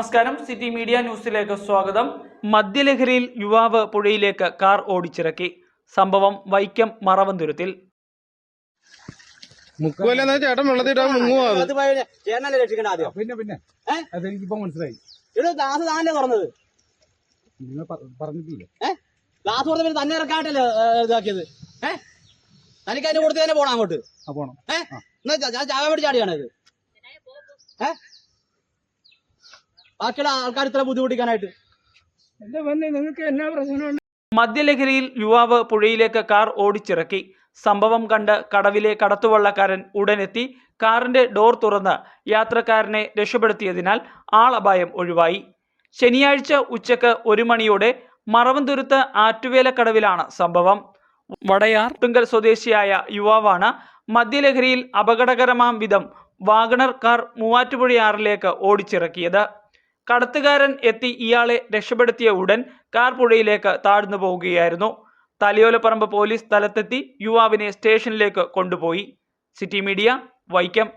നമസ്കാരം. City media ന്യൂസിലേക്ക് സ്വാഗതം. മദ്യലഹരിയിൽ യുവാവ് പുഴയിലേക്ക് കാർ ഓടിച്ചിറക്കി. സംഭവം വൈക്കം മറവന്തുരത്തിൽ. മുക്കുവല്ലെന്നാ ചേട്ടൻ മുങ്ങുവാ അത്. അത് ചേട്ടനല്ലേ രക്ഷിക്കേണ്ട ആദ്യം? പിന്നെ പിന്നെ. ഏ? അതെനിക്കിപ്പോ മനസ്സിലായി. ഇവിടെ ഗ്ലാസ് താനല്ലേ തുറന്നത്? നിങ്ങൾ പ- പറഞ്ഞിട്ടില്ലേ? ഏഹ് ഗ്ലാസ് തുറന്ന് പിന്നെ തന്നെ ഇറക്കാട്ടല്ലേ ഇതാക്കിയത്? ഏഹ് തനിക്ക് അതിന്റെ കൊടുത്ത് തന്നെ പോണം അങ്ങോട്ട്. ആ പോണം. ഏഹ് എന്നാ ചാ- ഞാൻ ചാകാൻ വേണ്ടി ചാടിയാണ് ഇത്? ഏഹ് ബാക്കിയുള്ള ആൾക്കാർ ഇത്ര ബുദ്ധിമുട്ടിക്കാനായിട്ട്. എന്താ വന്നേ? നിങ്ങൾക്ക് എന്നാ പ്രശ്നമുണ്ട്? മദ്യലഹരിയിൽ യുവാവ് പുഴയിലേക്ക് കാർ ഓടിച്ചിറക്കി. സംഭവം കണ്ട് കടവിലെ കടത്തുവള്ളക്കാരൻ ഉടനെത്തി. കാറിന്റെ ഡോർ തുറന്ന് യാത്രക്കാരനെ രക്ഷപ്പെടുത്തിയതിനാൽ ആളപായം ഒഴിവായി. ശനിയാഴ്ച ഉച്ചയ്ക്ക് ഒരു മണിയോടെ മറവന്തുരുത്ത് ആറ്റുവേലക്കടവിലാണ് സംഭവം. വടയാർ തുങ്കൽ സ്വദേശിയായ യുവാവാണ് മദ്യലഹരിയിൽ അപകടകരമാം വിധം വാഗണർ കാർ മൂവാറ്റുപുഴയാറിലേക്ക് ഓടിച്ചിറക്കിയത്. കടത്തുകാരൻ എത്തി ഇയാളെ രക്ഷപ്പെടുത്തിയ ഉടൻ കാർ പുഴയിലേക്ക് താഴ്ന്നു പോവുകയായിരുന്നു. തലയോലപ്പറമ്പ് പോലീസ് സ്ഥലത്തെത്തി യുവാവിനെ സ്റ്റേഷനിലേക്ക് കൊണ്ടുപോയി. City media Vaikom.